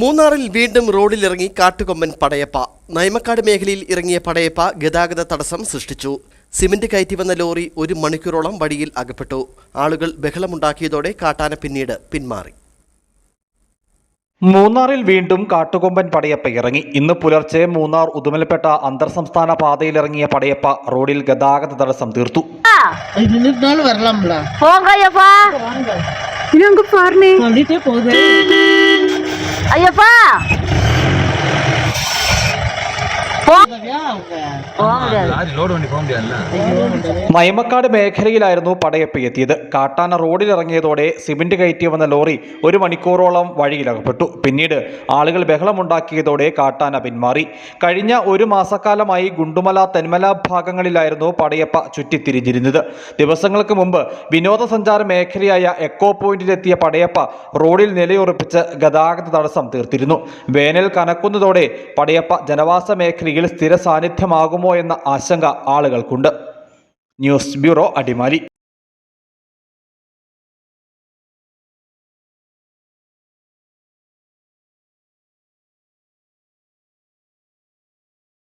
മൂന്നാറിൽ വീണ്ടും റോഡിലിറങ്ങി കാട്ടുകൊമ്പൻ പടയപ്പ. നൈമക്കാട് മേഖലയിൽ ഇറങ്ങിയ പടയപ്പ ഗതാഗത തടസ്സം സൃഷ്ടിച്ചു. സിമന്റ് കയറ്റി വന്ന ലോറി ഒരു മണിക്കൂറോളം വഴിയിൽ അകപ്പെട്ടു. ആളുകൾ ബഹളമുണ്ടാക്കിയതോടെ കാട്ടാന പിന്നീട് പിന്മാറി. മൂന്നാറിൽ വീണ്ടും കാട്ടുകൊമ്പൻ പടയപ്പ ഇറങ്ങി. ഇന്ന് പുലർച്ചെ മൂന്നാർ ഉദുമലപ്പെട്ട അന്തർ സംസ്ഥാന പാതയിലിറങ്ങിയ പടയപ്പ റോഡിൽ ഗതാഗത തടസ്സം തീർത്തു. இது Aí, Ivan! Pô! Gabriel! മൈമക്കാട് മേഖലയിലായിരുന്നു പടയപ്പ് എത്തിയത്. കാട്ടാന റോഡിലിറങ്ങിയതോടെ സിമന്റ് കയറ്റി വന്ന ലോറി ഒരു മണിക്കൂറോളം വഴിയിലകപ്പെട്ടു. പിന്നീട് ആളുകൾ ബഹളമുണ്ടാക്കിയതോടെ കാട്ടാന പിന്മാറി. കഴിഞ്ഞ ഒരു മാസക്കാലമായി ഗുണ്ടുമല തെന്മല ഭാഗങ്ങളിലായിരുന്നു പടയപ്പ ചുറ്റിത്തിരിഞ്ഞിരുന്നത്. ദിവസങ്ങൾക്ക് മുമ്പ് വിനോദസഞ്ചാര മേഖലയായ എക്കോ പോയിന്റിലെത്തിയ പടയപ്പ റോഡിൽ നിലയുറപ്പിച്ച് ഗതാഗത തടസ്സം തീർത്തിരുന്നു. വേനൽ കനക്കുന്നതോടെ പടയപ്പ ജനവാസ മേഖലയിൽ സ്ഥിര സാന്നിധ്യമാകും സാന്നിധ്യമാകുമോ എന്ന ആശങ്ക ആളുകൾക്കുണ്ട്. News bureau Adimali.